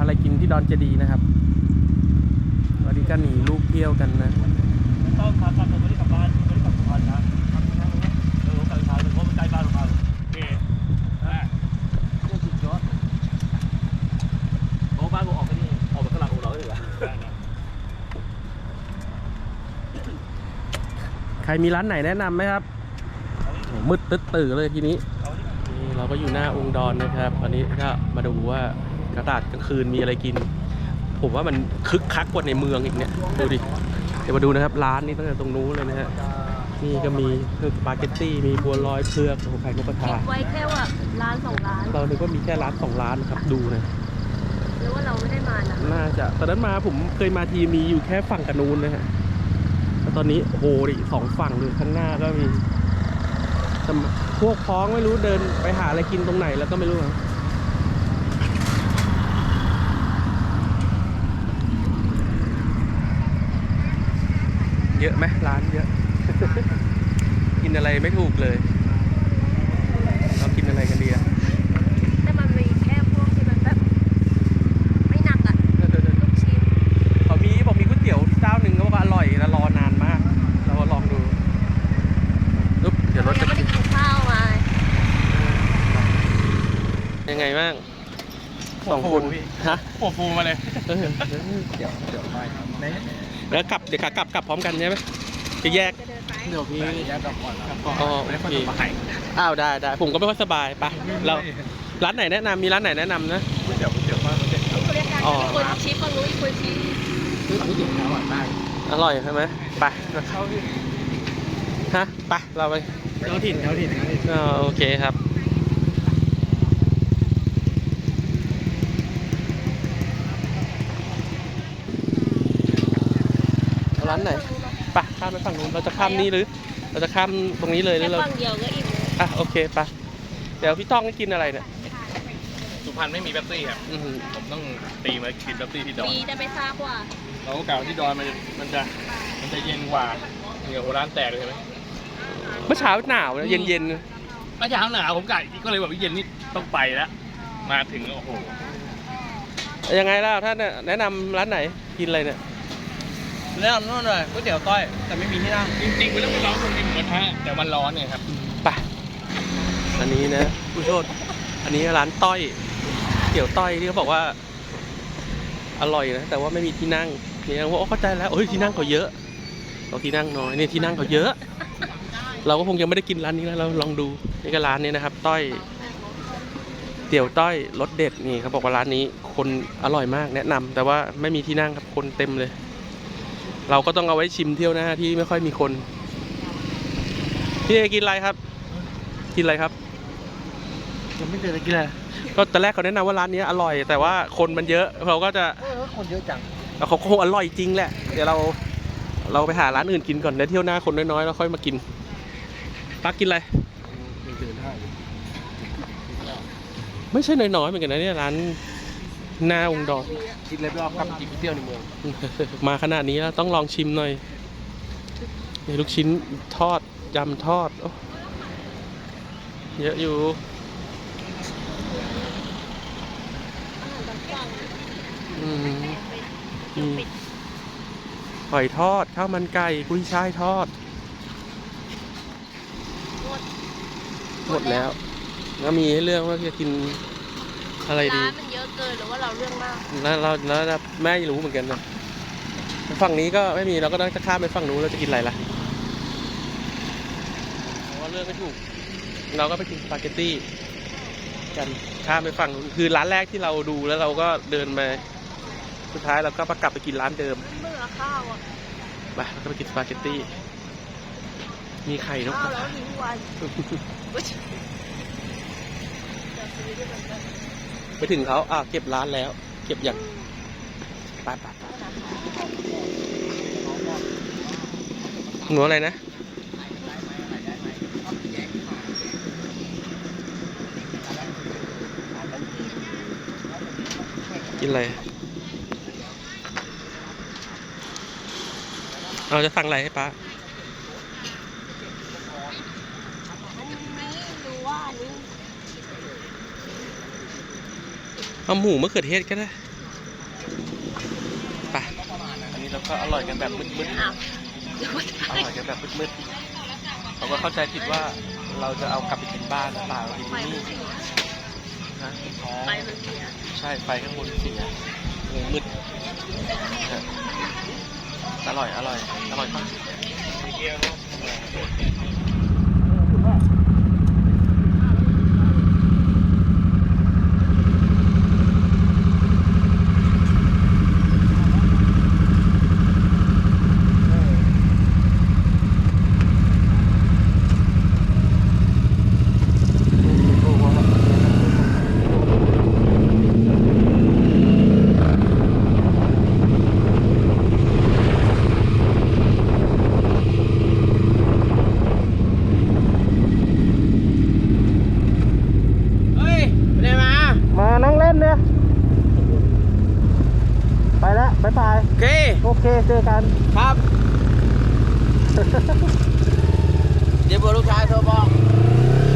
อะไรกินที่ดอนเจดีย์นะครับวันนี้ก็หนีลูกเที่ยวกันนะต้องขับกลับไม่ได้กลับบ้านไม่ได้กลับสุพรรณนะเออกลับเช้าเลยเพราะมันใกล้บ้านของเราโอเคอะนี่สุดยอดเพราะบ้านผมออกไปนี่ออกไปข้างหลังของเราเลยเหรอใครมีร้านไหนแนะนำไหมครับมืดตึ๊ดตื่อเลยทีนี้ เราก็อยู่หน้าองค์ดอนนะครับวันนี้ก็มาดูว่า กระดาษกลางคืนมีอะไรกิน ผมว่ามันคึกคักกว่าในเมืองอีกเนี่ยดูดิเดี๋ยวมาดูนะครับร้านนี้ตั้งแต่ตรงนู้นเลยนะฮะนี่ก็มีเครื่องสปาเกตตี้มีบัวลอยเผือกโอ้โหไข่นกกระทาคิดไว้แค่ว่าร้านสองร้านเรานึกว่ามีแค่ร้านสองร้านนะครับดูนะหรือว่าเราไม่ได้มานะน่าจะตอนนั้นมาผมเคยมาทีมีอยู่แค่ฝั่งกันนู้นนะฮะแล้วตอนนี้โอ้โหดิสองฝั่งเลยข้างหน้าก็มีแต่พวกพ้องไม่รู้เดินไปหาอะไรกินตรงไหนแล้วก็ไม่รู้อะ เยอะไหมร้านเยอะ กินอะไรไม่ถูกเลย เรากินอะไรกันดีอะแต่มันมีแค่พวกที่มันแบบไม่หนักอะลูกชิ้นเขามีบอกมีก๋วยเตี๋ยวเจ้าหนึ่งก็บอกว่าอร่อยแล้วรอนานมาก เราก็ลองดูอุ๊บเดี๋ยวรถยัจะงไม่ได้กินข้าวมายังไงบ้างสองคนฮะโอ้ฟูมาเลยเออเดี๋ยวเดี๋ยวไปไหน แล้วกลับเดี๋ยวขากลับกลับพร้อมกันใช่ไหมจะแยกจะเดินไปเดี๋ยวพี่แยกกลับก่อนกลับก่อนอ๋อไม่ได้โอค่อยเคสบายอ้าวได้ได้ผมก็ไม่ค่อยสบายไปเราร้านไหนแนะนำมีร้านไหนแนะนำนะ ก๋วยเตี๋ยวก๋วยเตี๋ยวบ้านก๋วยเตี๋ยวเขาเรียกกันอ๋อมีคนชี้ฝั่งนู้นอีกคนชี้ก๋วยเตี๋ยวอร่อยมากอร่อยใช่ไหมไปเข้าที่ฮะไปเราไปเจ้าถิ่นเจ้าถิ่นอ๋อโอเคครับ เอา ร้านไหนไปข้ามไปฝั่งนู้นเราจะข้ามนี่หรือ เราจะข้ามตรงนี้เลยหรืแค่อเราฝั่งเดียวก็อิ่มเลยอะโอเคไปเดี๋ยวพี่ต้องให้กินอะไรเนี่ยสุพรรณไม่มีแป๊บซี่ครับอื้อหือผมต้องตีมากินแป๊บซี่ที่ดอนมีแต่ไม่ทราบว่า เราก็กล่าวที่ดอนมันจะมันจะมันจะเย็นกว่าเหงื่อหัวร้านแตกเลยใช่ไหมเมื่อเช้าหนาวนะเย็นเย็นเมื่อเช้าหนาวผมกะก็เลยแบบว่าเย็นนี่ต้องไปแล้วมาถึงโอ้โหๆยังไงล่ะท่านน่ะแนะนำร้านไหนกินอะไรเนี่ย แนะนำนู่นเลยก๋วยเตี๋ยวต้อย แต่ไม่มีที่นั่งจริงๆมันต้องไปร้องคนกินหมูกระทะแต่มันร้อนเนี่ยครับไปอันนี้นะผู้โทษอันนี้ร้านต้อยเตี๋ยวต้อยที่เขาบอกว่า อร่อยนะแต่ว่าไม่มีที่นั่งเนี่ยว่าเข้าใจแล้วเฮ้ยที่นั่งเขาเยอะ เราที่นั่งน้อยเนี่ยที่นั่งเขาเยอะ เราก็คงยังไม่ได้กินร้านนี้แล้วเราลองดูนี่ก็ร้านนี้นะครับ ต้อยเตี๋ยวต้อยรสเด็ดนี่เขาบอกว่าร้านนี้ คนอร่อยมากแนะนำแต่ว่าไม่มีที่นั่งครับคนเต็มเลย เราก็ต้องเอาไว้ชิมเที่ยวหน้าที่ไม่ค่อยมีคน พี่เอกินอะไรครับ กินอะไรครับยังไม่เจอจะกินอะไรก็ตอนแรกเขาแนะนำว่าร้านนี้อร่อย แต่ว่าคนมันเยอะ เราก็จะเออคนเยอะจังเขาคงอร่อยจริงแหละ เดี๋ยวเราเราไปหาร้านอื่นกินก่อนเดี๋ยวเที่ยวหน้าคนน้อยๆแล้วค่อยมากินปักกินอะไรยังเจอได้ไม่ใช่น้อยๆเหมือนกันนะเนี่ยร้าน หน้าองค์ดอนกินเลยไม่เอากลับกินก๋วยเตี๋ยวในเมืองมาขนาดนี้แล้วต้องลองชิมหน่อยนี่ลูกชิ้นทอดยำทอดโอ้เยอะอยู่ อืมอืมหอยทอดข้าวมันไก่กุ้ยช่ายทอด หมดแล้วแล้วมีให้เลือกว่าจะกิน อะไรดี ร้านมันเยอะเกินหรือว่าเราเรื่องมาก แล้วเราแล้วแม่รู้เหมือนกันนะฝั่งนี้ก็ไม่มีเราก็ต้องจะข้ามไปฝั่งนู้นเราจะกินอะไรล่ะเพราะว่าเลือกไม่ถูก เราก็ไปกินสปาเกตตี้กันข้ามไปฝั่งนู้นคือร้านแรกที่เราดูแล้วเราก็เดินไปสุดท้ายเราก็กลับไปกินร้านเดิมเบื่อข้าวอะไปเราก็ไปกินสปาเกตตี้มีไข่นกข้ากวระแล้วทาทิ้งไว้อุ๊ย ไปถึงเขาอ่าเก็บร้านแล้ว เก็บอย่างไปไปไปหนูอะไรนะกินอะไรเราจะสั่งอะไรให้ป้า อันนี้รู้ว่าอันนี้ เอาหมูมะเขือเทศก็ได้แล้วก็อร่อยกันแบบมืดอ้าวๆอร่อยกันแบบมืดๆเขาก็เข้าใจผิดว่าเราจะเอากลับไปกินบ้านนะเปล่าเรากินไฟที่มันนี่เสียนะอ๋อไฟมันเสียใช่ไฟข้างบนเสียเลยมืดนะอร่อยอร่อยอร่อยมาก เฮ้ยไปไหนมา มานั่งเล่นเนี่ยไปแล้วบ๊ายบาย โอเค โอเคเจอกั นครับ เดี๋ยวบอกลูกชายโทรบอกโ